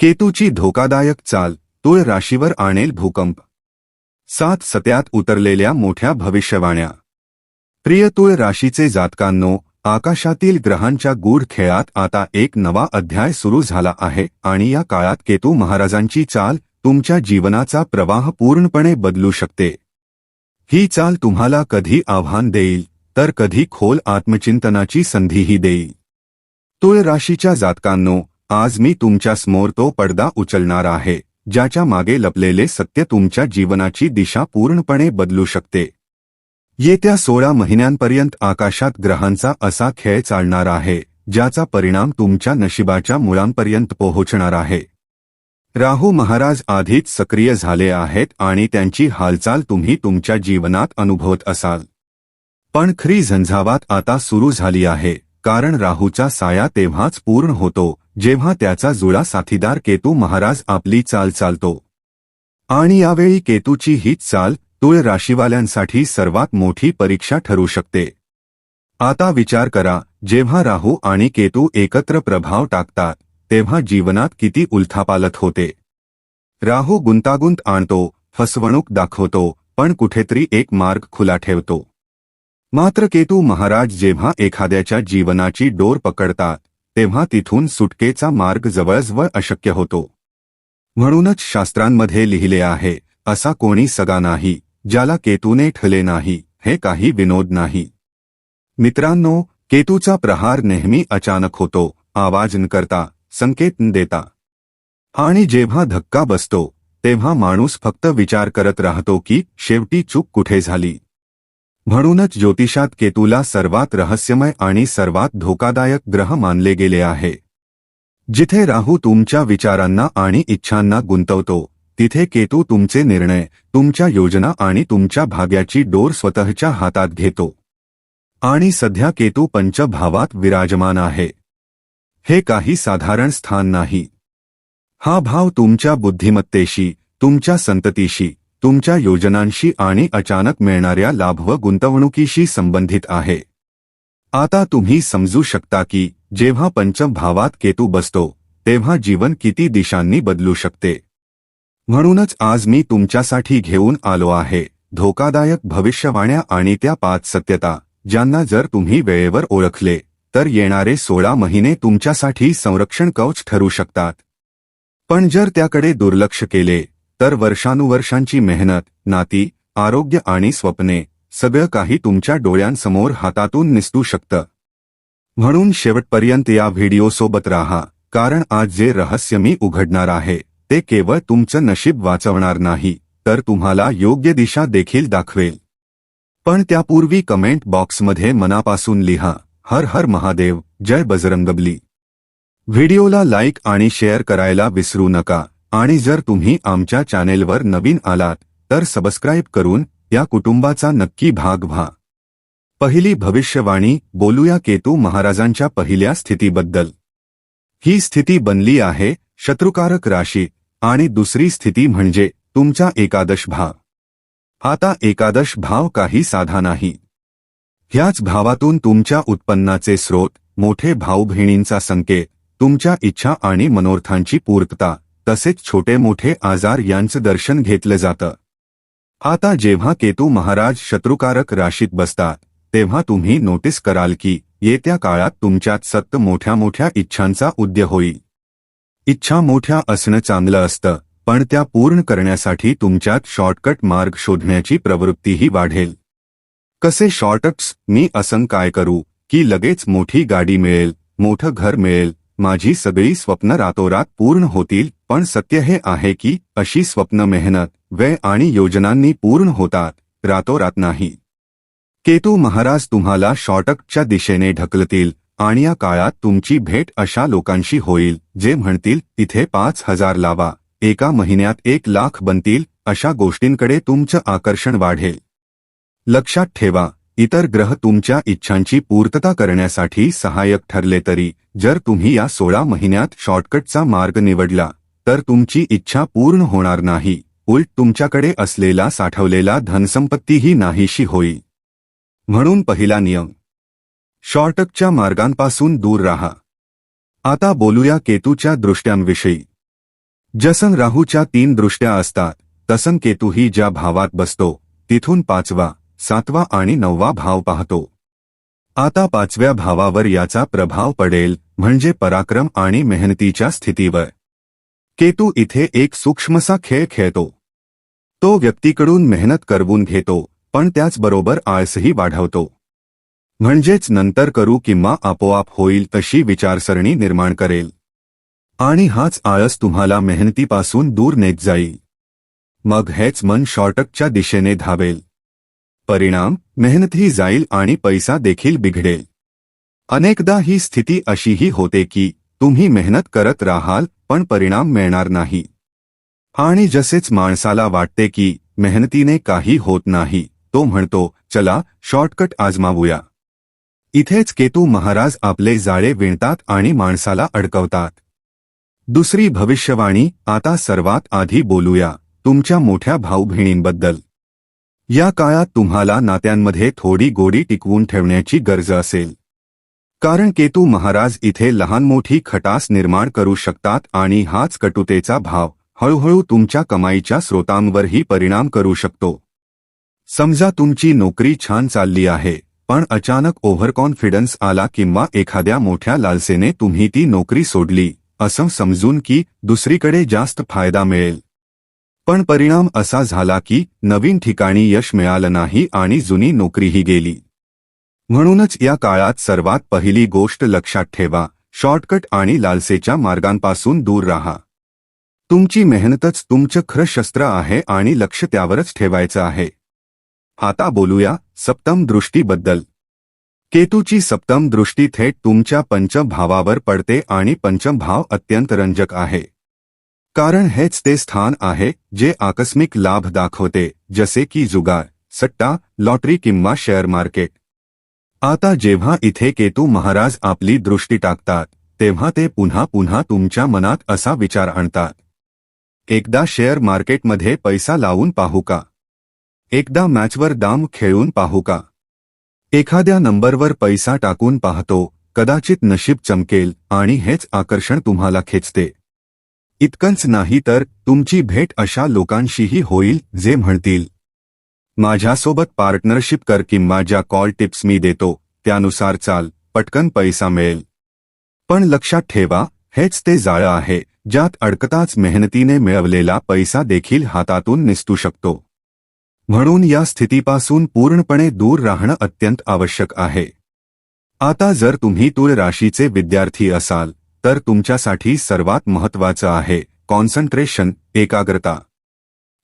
केतूची धोकादायक चाल तुळ राशीवर आणेल भूकंप. सात सत्यात उतरलेल्या मोठ्या भविष्यवाण्या. प्रिय तुळ राशीचे जातकांनो आकाशातील ग्रहांच्या गूढ खेळात आता एक नवा अध्याय सुरू झाला आहे आणि या काळात केतू महाराजांची चाल तुमच्या जीवनाचा प्रवाह पूर्णपणे बदलू शकते. ही चाल तुम्हाला कधी आव्हान देईल तर कधी खोल आत्मचिंतनाची संधीही देईल. तुळ राशीच्या जातकांनो आज मी तुमच्यासमोर तो पडदा उचलणार आहे ज्याच्या मागे लपलेले सत्य तुमच्या जीवनाची दिशा पूर्णपणे बदलू शकते. येत्या सोळा महिन्यांपर्यंत आकाशात ग्रहांचा असा खेळ चालणार आहे ज्याचा परिणाम तुमच्या नशिबाच्या मुळांपर्यंत पोहोचणार आहे. राहू महाराज आधीच सक्रिय झाले आहेत आणि त्यांची हालचाल तुम्ही तुमच्या जीवनात अनुभवत असाल. पण खरी झंझावात आता सुरू झाली आहे कारण राहूचा साया तेव्हाच पूर्ण होतो जेव्हा त्याचा जुळा साथीदार केतू महाराज आपली चाल चालतो. आणि यावेळी केतूची हीच चाल तुळ राशीवाल्यांसाठी सर्वात मोठी परीक्षा ठरू शकते. आता विचार करा जेव्हा राहू आणि केतू एकत्र प्रभाव टाकतात तेव्हा जीवनात किती उलथापालत होते. राहू गुंतागुंत आणतो फसवणूक दाखवतो पण कुठेतरी एक मार्ग खुला ठेवतो. मात्र केतू महाराज जेव्हा एखाद्याच्या जीवनाची डोर पकडतात तेव्हा तिथून सुटकेचा मार्ग जवळजवळ अशक्य होतो. म्हणूनच शास्त्रांमध्ये लिहिले आहे असा कोणी सगा नाही ज्याला केतूने ठले नाही हे काही विनोद नाही. मित्रांनो केतूचा प्रहार नेहमी अचानक होतो आवाज न करता संकेत न देता. आणि जेव्हा धक्का बसतो तेव्हा माणूस फक्त विचार करत राहतो की शेवटी चूक कुठे झाली? म्हणूनच ज्योतिषात केतूला सर्वात रहस्यमय आणि सर्वात धोकादायक ग्रह मानले गेले आहे. जिथे राहू तुमच्या विचारांना आणि इच्छांना गुंतवतो तिथे केतू तुमचे निर्णय तुमच्या योजना आणि तुमच्या भाग्याची डोर स्वतःच्या हातात घेतो. आणि सध्या केतू पंचभावात विराजमान आहे. हे काही साधारण स्थान नाही. हा भाव तुमच्या बुद्धिमत्तेशी तुमच्या संततीशी तुमच्या योजनांशी आणि अचानक मिळणाऱ्या लाभ व गुंतवणुकीशी संबंधित आहे. आता तुम्ही समजू शकता की जेव्हा पंचम भावात केतू बसतो तेव्हा जीवन किती दिशांनी बदलू शकते. म्हणूनच आज मी तुमच्यासाठी घेऊन आलो आहे धोकादायक भविष्यवाण्या आणि त्या पाच सत्यता ज्यांना जर तुम्ही वेळेवर ओळखले तर येणारे सोळा महिने तुमच्यासाठी संरक्षण कवच ठरू शकतात. पण जर त्याकडे दुर्लक्ष केले तर वर्षानुवर्षांची मेहनत नाती आरोग्य आणि स्वप्ने सगळं काही तुमच्या डोळ्यांसमोर हातातून निसटू शकतं. म्हणून शेवटपर्यंत या व्हिडिओसोबत राहा कारण आज जे रहस्य मी उघडणार आहे ते केवळ तुमचं नशीब वाचवणार नाही तर तुम्हाला योग्य दिशा देखील दाखवेल. पण त्यापूर्वी कमेंट बॉक्समध्ये मनापासून लिहा हर हर महादेव जय बजरंगबली. व्हिडिओला लाईक आणि शेअर करायला विसरू नका. आणि जर तुम्ही आमच्या चॅनेलवर नवीन आलात तर सबस्क्राईब करून या कुटुंबाचा नक्की भाग व्हा. पहिली भविष्यवाणी बोलूया केतू महाराजांच्या पहिल्या स्थितीबद्दल. ही स्थिती बनली आहे शत्रुकारक राशी आणि दुसरी स्थिती म्हणजे तुमचा एकादश भाव. आता एकादश भाव काही साधा नाही. ह्याच भावातून तुमच्या उत्पन्नाचे स्रोत मोठे भाऊ बहिणींचा संकेत तुमच्या इच्छा आणि मनोर्थांची पूर्तता तसेच छोटे मोठे आजार यांचं दर्शन घेतलं जातं. आता जेव्हा केतू महाराज शत्रुकारक राशीत बसतात तेव्हा तुम्ही नोटीस कराल की येत्या काळात तुमच्यात सत्त मोठ्या मोठ्या इच्छांचा उद्य होईल. इच्छा मोठ्या असणं चांगलं असतं पण त्या पूर्ण करण्यासाठी तुमच्यात शॉर्टकट मार्ग शोधण्याची प्रवृत्तीही वाढेल. कसे शॉर्टकट्स मी असं काय करू की लगेच मोठी गाडी मिळेल मोठं घर मिळेल माझी सगळी स्वप्न रातोरात पूर्ण होतील पण सत्य हे आहे की अशी स्वप्न मेहनत व्यय आणि योजनांनी पूर्ण होतात रातोरात नाही. केतू महाराज तुम्हाला शॉर्टकच्या दिशेने ढकलतील आणि या काळात तुमची भेट अशा लोकांशी होईल जे म्हणतील तिथे पाच हजार लावा एका महिन्यात एक लाख बनतील अशा गोष्टींकडे तुमचं आकर्षण वाढेल. लक्षात ठेवा इतर ग्रह तुमच्या इच्छांची पूर्तता करण्यासाठी सहाय्यक ठरले तरी जर तुम्ही या सोळा महिन्यात शॉर्टकटचा मार्ग निवडला तर तुमची इच्छा पूर्ण होणार नाही. उलट तुमच्याकडे असलेला साठवलेला धनसंपत्तीही नाहीशी होई. म्हणून पहिला नियम शॉर्टकटच्या मार्गांपासून दूर राहा. आता बोलूया केतूच्या दृष्ट्यांविषयी. जसन राहूच्या तीन दृष्ट्या असतात तसन केतूही ज्या भावात बसतो तिथून पाचवा सातवा आणि नववा भाव पाहतो. आता पाचव्या भावावर याचा प्रभाव पडेल म्हणजे पराक्रम आणि मेहनतीच्या स्थितीवर. केतू इथे एक सूक्ष्मसा खेळ खेळतो. तो व्यक्तीकडून मेहनत करवून घेतो पण त्याचबरोबर आळसही वाढवतो. म्हणजेच नंतर करू किंवा आपोआप होईल तशी विचारसरणी निर्माण करेल. आणि हाच आळस तुम्हाला मेहनतीपासून दूर नेत जाईल. मग हेच मन शॉर्टकच्या दिशेने धावेल. परिणाम मेहनतही जाईल आणि पैसा देखील बिघडेल. अनेकदा ही स्थिती अशीही होते की तुम्ही मेहनत करत राहाल पण परिणाम मिळणार नाही. आणि जसेच माणसाला वाटते की मेहनतीने काही होत नाही तो म्हणतो चला शॉर्टकट आजमावूया. इथेच केतू महाराज आपले जाळे विणतात आणि माणसाला अडकवतात. दुसरी भविष्यवाणी आता सर्वात आधी बोलूया तुमच्या मोठ्या भाऊ बहिणींबद्दल या काळात तुम्हाला नात्यांमध्ये थोडी गोडी टिकवून ठेवण्याची गरज असेल. कारण केतू महाराज इथे लहान मोठी खटास निर्माण करू शकतात आणि हाच कटुतेचा भाव हळूहळू तुमच्या कमाईच्या स्रोतांवरही परिणाम करू शकतो. समजा तुमची नोकरी छान चालली आहे पण अचानक ओव्हर कॉन्फिडन्स आला किंवा एखाद्या मोठ्या लालसेने तुम्ही ती नोकरी सोडली असं समजून की दुसरीकडे जास्त फायदा मिळेल. पण परिणाम असा झाला की नवीन ठिकाणी यश मिळालं नाही आणि जुनी नोकरीही गेली. म्हणूनच या काळात सर्वात पहिली गोष्ट लक्षात ठेवा शॉर्टकट आणि लालसेच्या मार्गांपासून दूर राहा. तुमची मेहनतच तुमचं खरं शस्त्र आहे आणि लक्ष त्यावरच ठेवायचं आहे. आता बोलूया सप्तम दृष्टीबद्दल. केतूची सप्तम दृष्टी थेट तुमच्या पंचभावावर पडते आणि पंचमभाव अत्यंत रंजक आहे. कारण हेच ते स्थान आहे जे आकस्मिक लाभ दाखवते जसे की जुगार सट्टा लॉटरी किंवा शेअर मार्केट. आता जेव्हा इथे केतू महाराज आपली दृष्टी टाकतात तेव्हा ते पुन्हा पुन्हा तुमच्या मनात असा विचार आणतात. एकदा शेअर मार्केटमध्ये पैसा लावून पाहू का? एकदा मॅचवर दाम खेळून पाहू का? एखाद्या नंबरवर पैसा टाकून पाहतो कदाचित नशीब चमकेल आणि हेच आकर्षण तुम्हाला खेचते. इतकंच नाही तर तुमची भेट अशा लोकांशीही होईल जे म्हणतील. माझ्यासोबत पार्टनरशिप कर किंवा ज्या कॉल टिप्स मी देतो त्यानुसार चाल पटकन पैसा मिळेल. पण लक्षात ठेवा हेच ते जाळं आहे ज्यात अडकताच मेहनतीने मिळवलेला पैसा देखील हातातून निसटू शकतो. म्हणून या स्थितीपासून पूर्णपणे दूर राहणं अत्यंत आवश्यक आहे. आता जर तुम्ही तुळ राशीचे विद्यार्थी असाल तर तुमच्यासाठी सर्वात महत्वाचं आहे कॉन्सन्ट्रेशन एकाग्रता.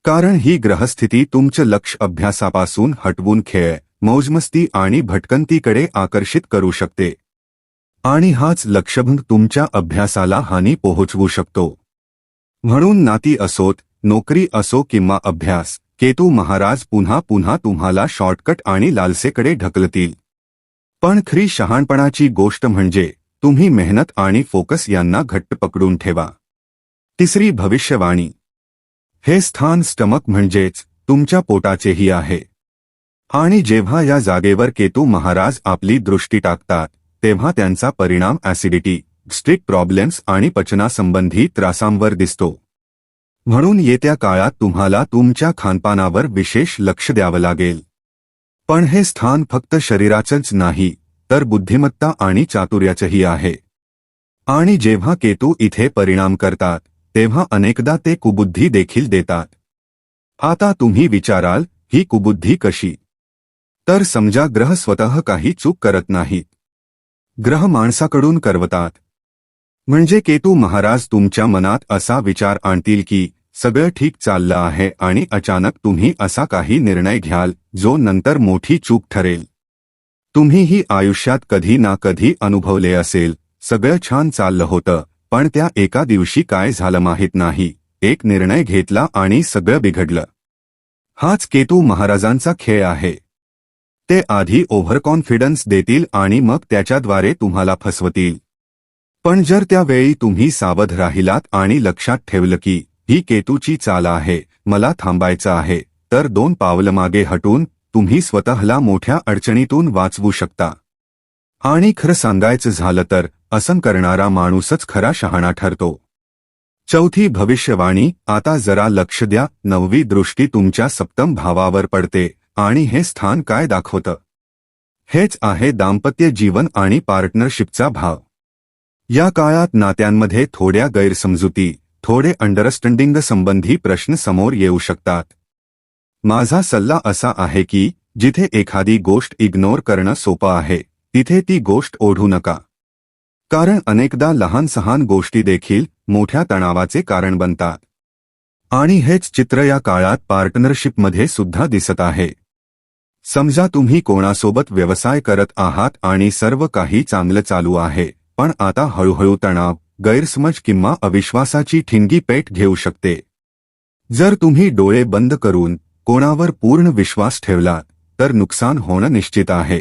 कारण ही ग्रहस्थिती तुमचं लक्ष अभ्यासापासून हटवून खेळ मौजमस्ती आणि भटकंतीकडे आकर्षित करू शकते. आणि हाच लक्षभंग तुमच्या अभ्यासाला हानी पोहोचवू शकतो. म्हणून नाती असोत नोकरी असो किंवा अभ्यास केतू महाराज पुन्हा पुन्हा तुम्हाला शॉर्टकट आणि लालसेकडे ढकलतील. पण खरी शहाणपणाची गोष्ट म्हणजे तुम्ही मेहनत आणि फोकस यांना घट्ट पकडून ठेवा. तिसरी भविष्यवाणी. हे स्थान स्टमक म्हणजेच तुमच्या पोटाचेही आहे. आणि जेव्हा या जागेवर केतू महाराज आपली दृष्टी टाकतात तेव्हा त्यांचा परिणाम ऍसिडिटी स्ट्रिक प्रॉब्लेम्स आणि पचनासंबंधी त्रासांवर दिसतो. म्हणून येत्या काळात तुम्हाला तुमच्या खानपानावर विशेष लक्ष द्यावं लागेल. पण हे स्थान फक्त शरीराचंच नाही तर बुद्धिमत्ता आणि चातुर्याचंही आहे. आणि जेव्हा केतू इथे परिणाम करतात तेव्हा अनेकदा ते कुबुद्धी देखील देतात. आता तुम्ही विचाराल ही कुबुद्धी कशी? तर समजा ग्रह स्वतः काही चूक करत नाहीत. ग्रह माणसाकडून करवतात. म्हणजे केतू महाराज तुमच्या मनात असा विचार आणतील की सगळं ठीक चाललं आहे आणि अचानक तुम्ही असा काही निर्णय घ्याल जो नंतर मोठी चूक ठरेल. तुम्हीही आयुष्यात कधी ना कधी अनुभवले असेल. सगळं छान चाललं होतं पण त्या एका दिवशी काय झालं माहीत नाही. एक निर्णय घेतला आणि सगळं बिघडलं. हाच केतू महाराजांचा खेळ आहे. ते आधी ओव्हर कॉन्फिडन्स देतील आणि मग त्याच्याद्वारे तुम्हाला फसवतील. पण जर त्यावेळी तुम्ही सावध राहिलात आणि लक्षात ठेवलं की ही केतूची चाल आहे मला थांबायचं आहे तर दोन पावलं मागे हटून तुम्ही स्वतःला मोठ्या अडचणीतून वाचवू शकता. आणि खरं सांगायचं झालं तर असं करणारा माणूसच खरा शहाणा ठरतो. चौथी भविष्यवाणी आता जरा लक्ष द्या नववी दृष्टी तुमच्या सप्तम भावावर पडते आणि हे स्थान काय दाखवतं? हेच आहे दाम्पत्य जीवन आणि पार्टनरशिपचा भाव. या काळात नात्यांमध्ये थोड्या गैरसमजुती थोडे अंडरस्टँडिंग संबंधी प्रश्न समोर येऊ शकतात. माझा सल्ला असा आहे की जिथे एखादी गोष्ट इग्नोर करणं सोपं आहे तिथे ती गोष्ट ओढू नका. कारण अनेकदा लहान सहान गोष्टी देखील मोठ्या तणावाचे कारण बनतात. आणि हेच चित्र या काळात पार्टनरशिपमध्ये सुद्धा दिसत आहे. समजा तुम्ही कोणासोबत व्यवसाय करत आहात आणि सर्व काही चांगलं चालू आहे पण आता हळूहळू तणाव गैरसमज किंवा अविश्वासाची ठिणगी पेट घेऊ शकते. जर तुम्ही डोळे बंद करून कोणावर पूर्ण विश्वास ठेवला तर नुकसान होणं निश्चित आहे.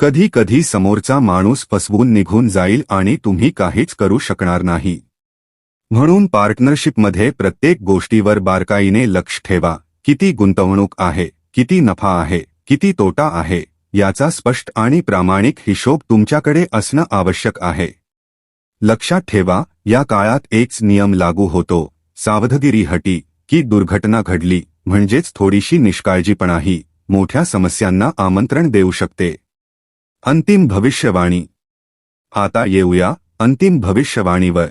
कधी कधी समोरचा माणूस फसवून निघून जाईल आणि तुम्ही काहीच करू शकणार नाही. म्हणून पार्टनरशिपमध्ये प्रत्येक गोष्टीवर बारकाईने लक्ष ठेवा. किती गुंतवणूक आहे किती नफा आहे किती तोटा आहे याचा स्पष्ट आणि प्रामाणिक हिशोब तुमच्याकडे असणं आवश्यक आहे. लक्षात ठेवा या काळात एकच नियम लागू होतो. सावधगिरी हटी. की दुर्घटना घडली म्हणजेच थोडीशी निष्काळजीपणाही मोठ्या समस्यांना आमंत्रण देऊ शकते. अंतिम भविष्यवाणी. आता येऊया अंतिम भविष्यवाणीवर.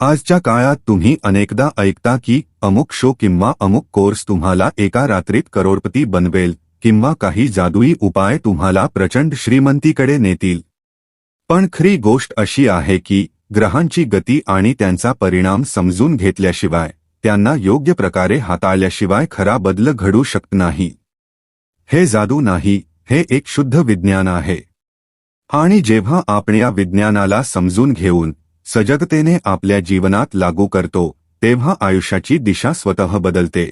आजच्या काळात तुम्ही अनेकदा ऐकता की अमुक शो किंवा अमुक कोर्स तुम्हाला एका रात्रीत करोडपती बनवेल किंवा काही जादुई उपाय तुम्हाला प्रचंड श्रीमंतीकडे नेतील. पण खरी गोष्ट अशी आहे की ग्रहांची गती आणि त्यांचा परिणाम समजून घेतल्याशिवाय त्यांना योग्य प्रकारे हाताळल्याशिवाय खरा बदल घडू शकत नाही. हे जादू नाही हे एक शुद्ध विज्ञान आहे. आणि जेव्हा आपण या विज्ञानाला समजून घेऊन सजगतेने आपल्या जीवनात लागू करतो तेव्हा आयुष्याची दिशा स्वतः बदलते.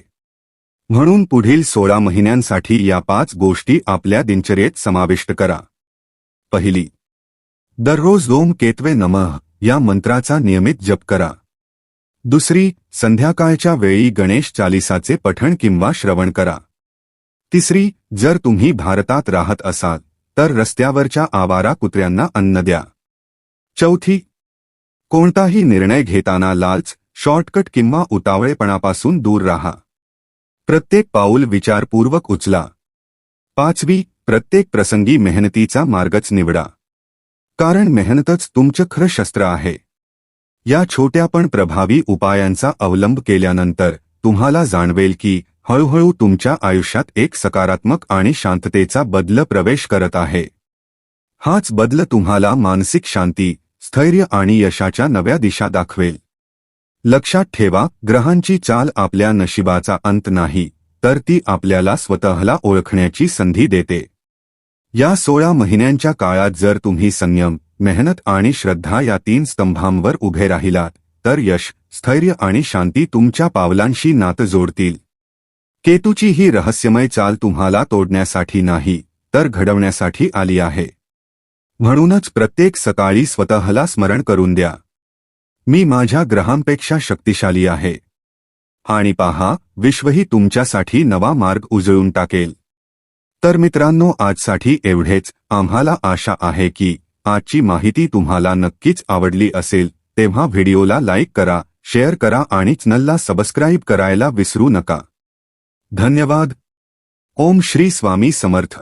म्हणून पुढील सोळा महिन्यांसाठी या पाच गोष्टी आपल्या दिनचर्येत समाविष्ट करा. पहिली दररोज ओम केतवे नमः या मंत्राचा नियमित जप करा. दुसरी संध्याकाळच्या वेळी गणेश चालिसाचे पठण किंवा श्रवण करा. तिसरी जर तुम्ही भारतात राहत असाल तर रस्त्यावरच्या आवारा कुत्र्यांना अन्न द्या. चौथी कोणताही निर्णय घेताना लालच शॉर्टकट किंवा उतावळेपणापासून दूर राहा. प्रत्येक पाऊल विचारपूर्वक उचला. पाचवी प्रत्येक प्रसंगी मेहनतीचा मार्गच निवडा. कारण मेहनतच तुमचं खरं शस्त्र आहे. या छोट्या पण प्रभावी उपायांचा अवलंब केल्यानंतर तुम्हाला जाणवेल की हळूहळू तुमच्या आयुष्यात एक सकारात्मक आणि शांततेचा बदल प्रवेश करत आहे. हाच बदल तुम्हाला मानसिक शांती स्थैर्य आणि यशाच्या नव्या दिशा दाखवेल. लक्षात ठेवा ग्रहांची चाल आपल्या नशिबाचा अंत नाही तर ती आपल्याला स्वतःला ओळखण्याची संधी देते. या सोळा महिन्यांच्या काळात जर तुम्ही संयम मेहनत आणि श्रद्धा या तीन स्तंभांवर उभे राहिलात तर यश स्थैर्य आणि शांती तुमच्या पावलांशी नातं जोडतील. केतूची ही रहस्यमय चाल तुम्हाला तोडण्यासाठी नाही तर घडवण्यासाठी आली आहे. म्हणूनच प्रत्येक सकाळी स्वतःला स्मरण करून द्या. मी माझ्या ग्रहांपेक्षा शक्तिशाली आहे. आणि पहा विश्वही तुमच्यासाठी नवा मार्ग उजळून टाकेल. तर मित्रांनो आजसाठी एवढेच. आम्हाला आशा आहे की आजची माहिती तुम्हाला नक्कीच आवडली असेल तेव्हा व्हिडिओला लाईक करा शेअर करा आणि चॅनलला सबस्क्राईब करायला विसरू नका. धन्यवाद. ओम श्री स्वामी समर्थ.